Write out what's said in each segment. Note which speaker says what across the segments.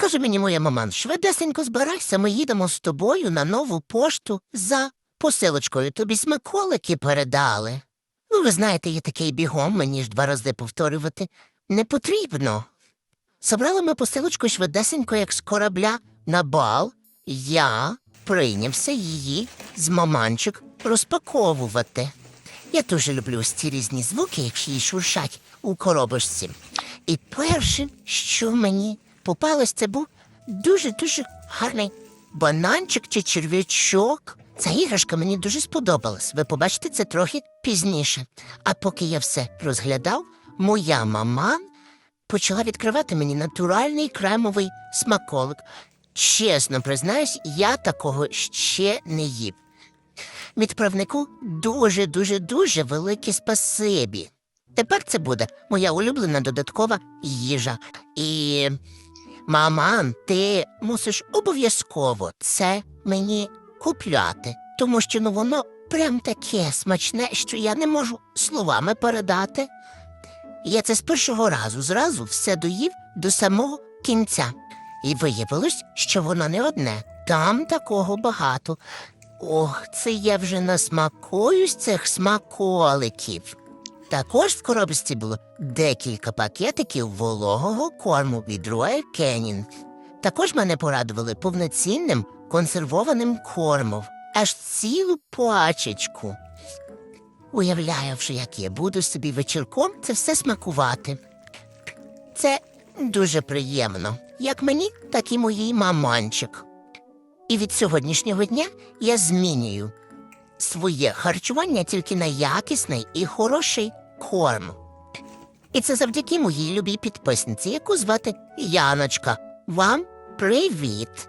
Speaker 1: Каже мені моя маман, швидесенько збирайся, ми їдемо з тобою на нову пошту за посилочкою. Тобі смаколики передали. Ну, ви знаєте, є такий бігом, мені ж два рази повторювати. Не потрібно. Забрали ми посилочку швидесенько, як з корабля, на бал. Я прийнявся її з маманчик розпаковувати. Я дуже люблю ось ці різні звуки, які її шуршать у коробочці. І першим, що мені попалось, це був дуже-дуже гарний бананчик чи черв'ячок. Ця іграшка мені дуже сподобалась. Ви побачите це трохи пізніше. А поки я все розглядав, моя мама почала відкривати мені натуральний кремовий смаколик. Чесно признаюсь, я такого ще не їв. Відправнику дуже, дуже, дуже велике спасибі. Тепер це буде моя улюблена додаткова їжа. І, маман, ти мусиш обов'язково це мені купляти, тому що ну воно прям таке смачне, що я не можу словами передати. Я це з першого разу зразу все доїв до самого кінця. І виявилось, що воно не одне. Там такого багато. Ох, це я вже насмакуюсь цих смаколиків. Також в коробці було декілька пакетиків вологого корму від Royal Canin. Також мене порадували повноцінним консервованим кормом, аж цілу пачечку. Уявляю вже, як я буду собі вечірком це все смакувати. Це дуже приємно, як мені, так і моїй маманчик. І від сьогоднішнього дня я змінюю своє харчування тільки на якісний і хороший корм. І це завдяки моїй любій підписниці, яку звати Яночка. Вам привіт!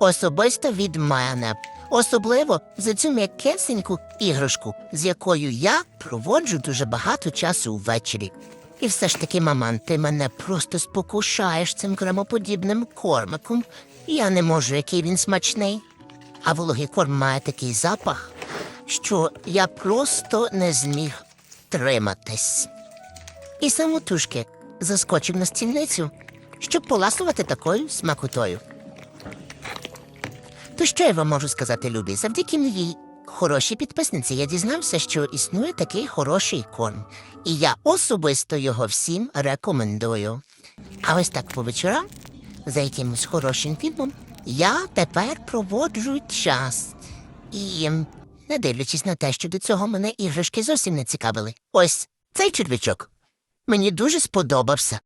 Speaker 1: Особисто від мене. Особливо за цю м'якесеньку іграшку, з якою я проводжу дуже багато часу ввечері. І все ж таки, маман, ти мене просто спокушаєш цим кремоподібним кормиком. Я не можу, який він смачний. А вологий корм має такий запах, що я просто не зміг триматись. І самотужки заскочив на стільницю, щоб поласувати такою смакотою. То що я вам можу сказати, любі? Завдяки моїй хорошій підписниці я дізнався, що існує такий хороший корм, і я особисто його всім рекомендую. А ось так по вечорам, за якимось хорошим фільмом, я тепер проводжу час. І не дивлячись на те, що до цього мене іграшки зовсім не цікавили. Ось цей червячок мені дуже сподобався.